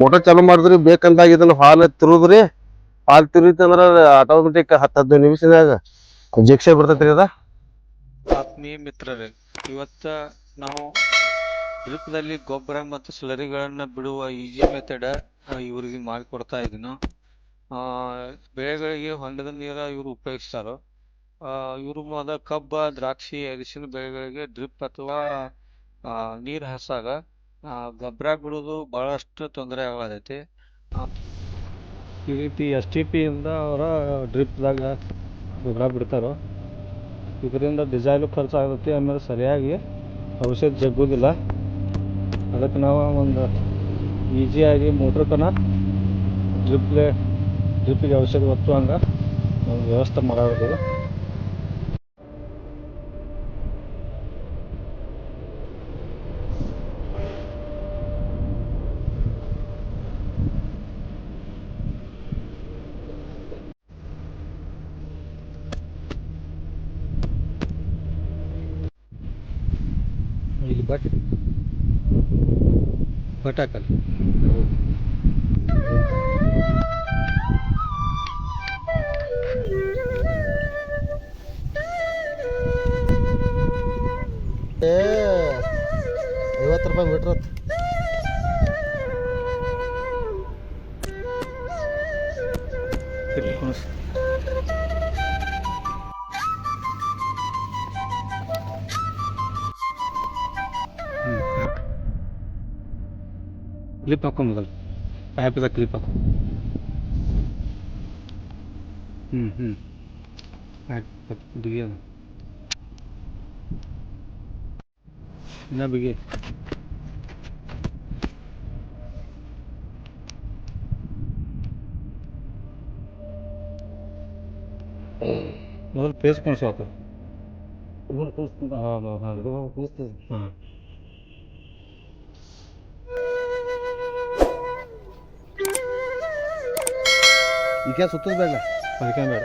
Motor ಚಾಲು ಮಾಡಿದ್ರಿ, ಬೇಕಂದಾಗ ಇದನ್ನ ಹಾಲ್ ತಿರುದ್ರಿ. ಹಾಲ್ ಅಂದ್ರೆ ಆಟೋಮೆಟಿಕ್ ಹತ್ತು ಹದಿನೈದು ನಿಮಿಷದಾಗ ಜಿಕ್ಷೆ ಬರ್ತೈತ್ರಿ ಅದ. ಆತ್ಮೀಯ ಮಿತ್ರರೇ, ಇವತ್ತ ನಾವು ಡ್ರಿಪ್ದಲ್ಲಿ ಗೊಬ್ಬರ ಮತ್ತು ಸ್ಲರಿಗಳನ್ನ ಬಿಡುವ ಈಜಿ ಮೆಥಡ್ ಇವರಿಗೆ ಮಾಡಿಕೊಡ್ತಾ ಇದೀನಿ. ಬೆಳೆಗಳಿಗೆ ಹೊಂಡದ ನೀರ ಇವರು ಉಪಯೋಗಿಸ್ತಾರೋ. ಇವರು ಮೊದಲ ಕಬ್ಬ, ದ್ರಾಕ್ಷಿ, ಅರಿಶಿನ ಬೆಳೆಗಳಿಗೆ ಡ್ರಿಪ್ ಅಥವಾ ನೀರು ಹಸಾಗ ಗೊಬ್ಬರ ಬಿಡೋದು ಬಹಳಷ್ಟು ತೊಂದರೆ ಆಗತೈತಿ. ಆ, ಈ ರೀತಿ ಎಸ್ ಟಿ ಪಿಯಿಂದ ಅವರ ಡ್ರಿಪ್ದಾಗ ಗೊಬ್ಬರ ಬಿಡ್ತಾರೆ ಇದರಿಂದ ಡಿಸೈಲು ಖರ್ಚಾಗುತ್ತೆ ಆಮೇಲೆ ಸರಿಯಾಗಿ ಔಷಧ ಜಗ್ಗೋದಿಲ್ಲ. ಅದಕ್ಕೆ ನಾವು ಒಂದು ಈಸಿಯಾಗಿ ಮೋಟ್ರ್ ಡ್ರಿಪ್ಲೆ ಡ್ರಿಪ್ಪಿಗೆ ಔಷಧಿ ಒತ್ತು ಹಂಗೆ ಒಂದು ವ್ಯವಸ್ಥೆ ಮಾಡೋದು ಬಟ್ ಹಾಕಲ್ಲ. ಐವತ್ತು ರೂಪಾಯಿ ಮೀಟ್ರ್ ಕ್ಲಿಪ್ ಹಾಕೊ ಮೊದಲು. ಪೈಪಿದ ಕ್ಲಿಪ್ ಹಾಕು. ಹ್ಞೂ ಹ್ಞೂ ಆಯ್ತು ಬಿಗಿ ಅದು. ಇನ್ನ ಬಿಗಿ. ಮೊದಲು ಪೇಸ್ಕೊಂಡು ಸಾಕು ಹಾಂ ಹಾಂ. ಈಗ ಸುತ್ತದ ಬೇಡ ಅದಕ್ಕೆ ಬೇಡ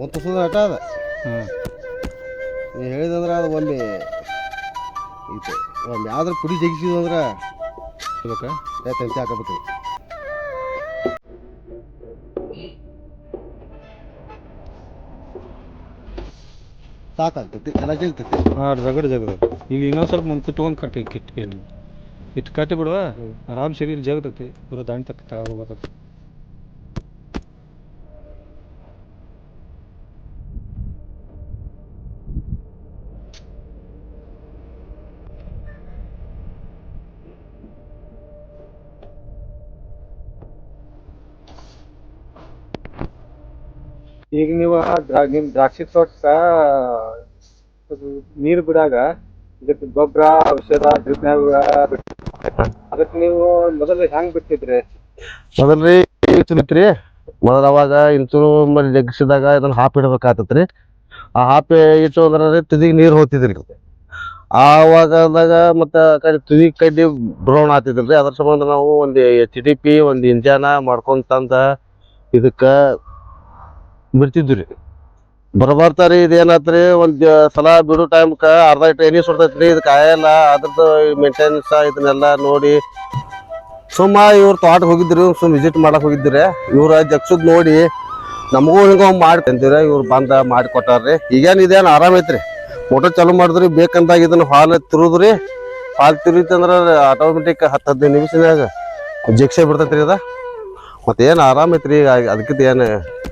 ಒಂದು ತುಸದ ಆಟ ಅದ. ಹ್ಞೂ ನೀ ಹೇಳಿದಂದ್ರೆ ಅದು ಒಮ್ಮೆ ಇದು ಒಮ್ಮೆ ಯಾವ್ದಾರು ಪುಡಿ ಜಗಿಸಿದಂದ್ರೆ ಬೇಕಾ ತಂತಿ ಹಾಕಬೇಕು ಸಾಕಾಗ್ತೈತಿ ಎಲ್ಲ ಜಗ್ತೈತಿ. ಹಾಂ ರಗಡ್ ಜಗದ ಈಗ ಇನ್ನೊಂದು ಸ್ವಲ್ಪ ಮುಂದೆ ತೊಗೊಂಡು ಕಟ್ಟಿ ಇಟ್ಟು ಕಟ್ಟಿ ಬಿಡುವ. ಆರಾಮ್ ಸರಿ ಜಗದೈತಿ ಜಗತೈತಿ. ಪೂರ ದಾಣಿ ತಕ್ಕ ತಗೋಬರ್ತೈತಿ ಈಗ ನೀವು ನಿಮ್ಮ ದ್ರಾಕ್ಷಿ ತೋಟಕ್ಕ ನೀರು ಬಿಡಾಗ ಇದಕ್ಕೆ ಗೊಬ್ಬರ, ಔಷಧ ಡ್ರಿಪ್ನ್ಯಾಗ ಅದಕ್ಕೆ ನೀವು ಮೊದಲು ಹೆಂಗ್ ಬಿಡ್ತಿದ್ರಿ? ಮೊದಲ್ರಿ ಇತ್ರಿ ಮೊದಲ ಅವಾಗ ಇಂತೂ ಮೇಲೆ ಜಗ್ಸಿದಾಗ ಇದನ್ನ ಹಾಪ್ ಇಡ್ಬೇಕಾಗ್ತೈತ್ರಿ ಆ ಹಾಪ್ ಇಟ್ಟು ಅಂದ್ರೆ ತುದಿಗೆ ನೀರು ಹೋಗ್ತಿದ್ರಿ ಆವಾಗದಾಗ ಮತ್ತೆ ಕಡೆ ತುದಿ ಕಡ್ಡಿ ಬ್ರೌನ್ ಆಗ್ತಿದ್ರಿ ಅದ್ರ ಸಂಬಂಧ ನಾವು ಒಂದು ಎಚ್ ಡಿ ಪಿ, ಒಂದು ಇಂಜಾನ ಮಾಡ್ಕೊಂಡ್ ತಂದ ಇದಕ್ಕ ಬಿಡ್ತಿದ್ವಿ ಬರಬರ್ತಾರಿ, ಇದೇನಾತ್ರಿ? ಒಂದ್ ಸಲ ಬಿಡೋ ಟೈಮ್ಕ ಅರ್ಧ ಎಣ್ಣೆ ಸುಡ್ತೈತ್ರಿ, ಇದು ಕಾಯಲ್ಲ, ಅದ್ರದ್ದು ಮೇಂಟೆನೆನ್ಸ್ ಇದನ್ನೆಲ್ಲ ನೋಡಿ. ಸುಮ್ಮ ಇವ್ರ ತೋಟ ಹೋಗಿದ್ರಿ, ಸುಮ್ ವಿಸಿಟ್ ಮಾಡಕ್ ಹೋಗಿದ್ರಿ. ಇವ್ರ ಜಗ್ಸುದ್ ನೋಡಿ, ನಮಗೂ ಹಿಂಗ ಮಾಡಿ ತಂದಿರ ಇವ್ರು ಬಂದ ಮಾಡಿ ಕೊಟ್ಟಾರ್ರಿ. ಈಗೇನ್ ಇದೇನ್ ಆರಾಮ್ ಐತ್ರಿ? ಮೋಟರ್ ಚಾಲು ಮಾಡಿದ್ರಿ, ಬೇಕಂದಾಗ ಇದನ್ನ ಹಾಲ್ ತಿರುದ್ರಿ. ಹಾಲ್ ತಿರುತ್ತಂದ್ರ ಆಟೋಮೆಟಿಕ್ ಹತ್ತು ಹದಿನೈದು ನಿಮಿಷನಾಗ ಜಗ್ಸೇ ಬಿಡ್ತೈತ್ರಿ ಅದ. ಮತ್ತೇನು ಆರಾಮ್ ಐತ್ರಿ ಅದಕ್ಕಿಂತ ಏನ್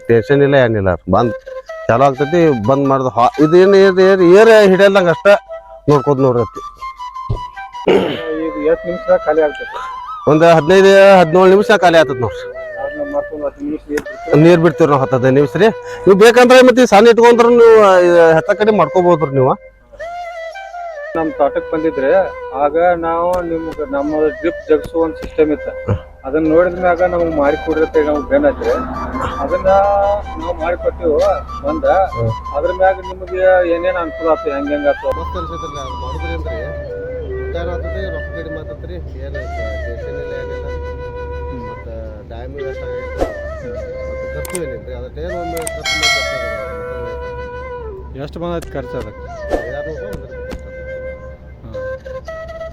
ಟೆನ್ಷನ್ ಇಲ್ಲ ಏನಿಲ್ಲ ಬಂದ್ ಚಾಲು ಆಗ್ತೈತಿ ಬಂದ್ ಮಾಡ್ದು ಹಾ ಏನು ಏನು ಏನು ಏರ್ ಹಿಡಿಯಲ್ದಂಗ ಅಷ್ಟ ನೋಡ್ಕೋದ್ ನೋಡ್ರತಿ ಎಷ್ಟು ನಿಮಿಷ ಖಾಲಿ ಆಗ್ತೈತಿ. ಒಂದ್ ಹದಿನೈದು ಹದಿನೇಳು ನಿಮಿಷ ಖಾಲಿ ಆಗ್ತದ ನೋಡ್ರಿ. ನೀರು ಬಿಡ್ತೀವಿ. ನಾವು ಹತ್ತದ ಹದಿನೈದು ನಿಮಿಷ ರೀ ನೀವು ಬೇಕಂದ್ರೆ ಮತ್ತೆ ಸಣ್ಣ ಇಟ್ಕೊಂಡ್ರೆ ನೀವು ಹೆತ್ತ ಕಡೆ ಮಾಡ್ಕೋಬಹುದ್ರಿ ನೀವು. ನಮ್ಮ ತೋಟಕ್ಕೆ ಬಂದಿದ್ರೆ ಆಗ ನಾವು ನಿಮ್ಗೆ ನಮ್ಮ ಡ್ರಿಪ್ ಜಗ್ಸು ಒಂದು ಸಿಸ್ಟಮ್ ಇತ್ತು. ಅದನ್ನ ನೋಡಿದ ಮ್ಯಾಗ ನಮ್ಗೆ ಮಾಡಿ ಕೊಡಿರತ್ತೆ ನಮ್ಗೆ ಬೇನತ್ರಿ ಅದನ್ನ ನಾವು ಮಾಡಿ ಒಂದು ಬಂದ ಅದ್ರ ಮ್ಯಾಗ ನಿಮಗೆ ಏನೇನ್ ಅನುಕೂಲ ಆಗ್ತದೆ ಹೆಂಗ್ ಹೆಂಗ್ ಆತು? ಮಸ್ತ್ ಅನ್ಸೈತ್ರಿ ಅದು ಮಾಡಿದ್ರಿ ಅಂದ್ರೆ ಉದ್ದಾರ ಆಗ್ತೈತಿ ರೊಕ್ಕ ಕಡಿಮೆ ಆಗ್ತೈತ್ರಿ ಏನು ಟೆನ್ಷನ್ ಇಲ್ಲ ಏನಿಲ್ಲ. ಮತ್ತು ಖರ್ಚು ಅದಕ್ಕೆ ಏನು ಒಂದು ಖರ್ಚು ಮಾಡಿ ಎಷ್ಟು ಬಂದೈತಿ ಖರ್ಚು ಅದಕ್ಕೆ? ಐದಾರು ರೂಪಾಯಿ